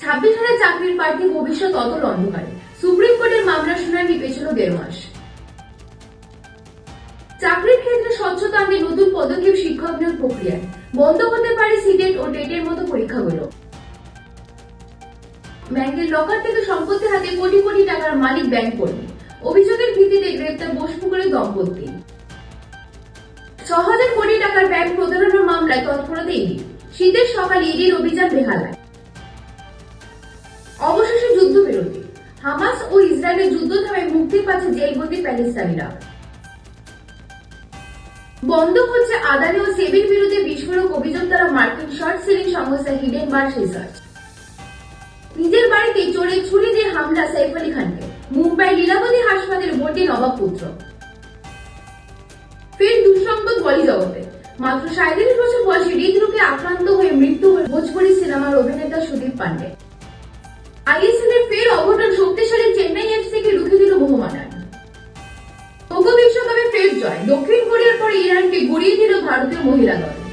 ছাব্বিশ হাজার চাকরির প্রার্থী ভবিষ্যৎ অতল অন্ধকারে সুপ্রিম কোর্টের মামলা শুনানি পেছল দেড় মাস। চাকরির ক্ষেত্রে স্বচ্ছতা আনতে নতুন পদক্ষেপ শিক্ষক নিয়োগ প্রক্রিয়ায়। বন্ধ হতে পারে সিটেট ও টেটের মতো পরীক্ষাগুলো। ব্যাংকের লকার থেকে সম্পত্তি হাতে কোটি কোটি টাকার মালিক ব্যাংক কর্মী। অভিযোগের ভিত্তিতে গ্রেপ্তার বোসপুকুরের দম্পতি। ছ হাজার কোটি টাকার ব্যাংক প্রতারণার মামলায় তৎপরতা ইডি শীতের সকাল ইডির অভিযান বেহালায়। ইসরায়েলের যুদ্ধ থামায় মুক্তি পাচ্ছে জেলবন্দি প্যালেস্তানিরা। বন্ধ হচ্ছে আদানি ও সেবির বিরুদ্ধে বিস্ফোরক অভিযোগ তারা মার্কিন শর্ট সেলিং সংস্থা হিডেন বার রিসার্চ। নিজের বাড়িতে চোরে ছুরি দিয়ে হামলা সাইফ আলী খানকে। মুম্বাই লীলাবতী হাসপাতালে ভর্তি নবাব পুত্র। ফের দুঃসংবাদ বলি জগতে। মাত্র সাঁত্রিশ বছর বয়সে হৃদরোগে আক্রান্ত হয়ে মৃত্যু হল ভোজপুরি সিনেমার অভিনেতা সুদীপ পান্ডে। আইএসএল অঘটন শক্তিশালী চেন্নাই এফসি কে রুখে দিল মোহমানান টোকো বিশ্বকাপে জয়। দক্ষিণ কোরিয়ার পর ইরানকে গড়িয়ে দিল ভারতীয় মহিলা দল।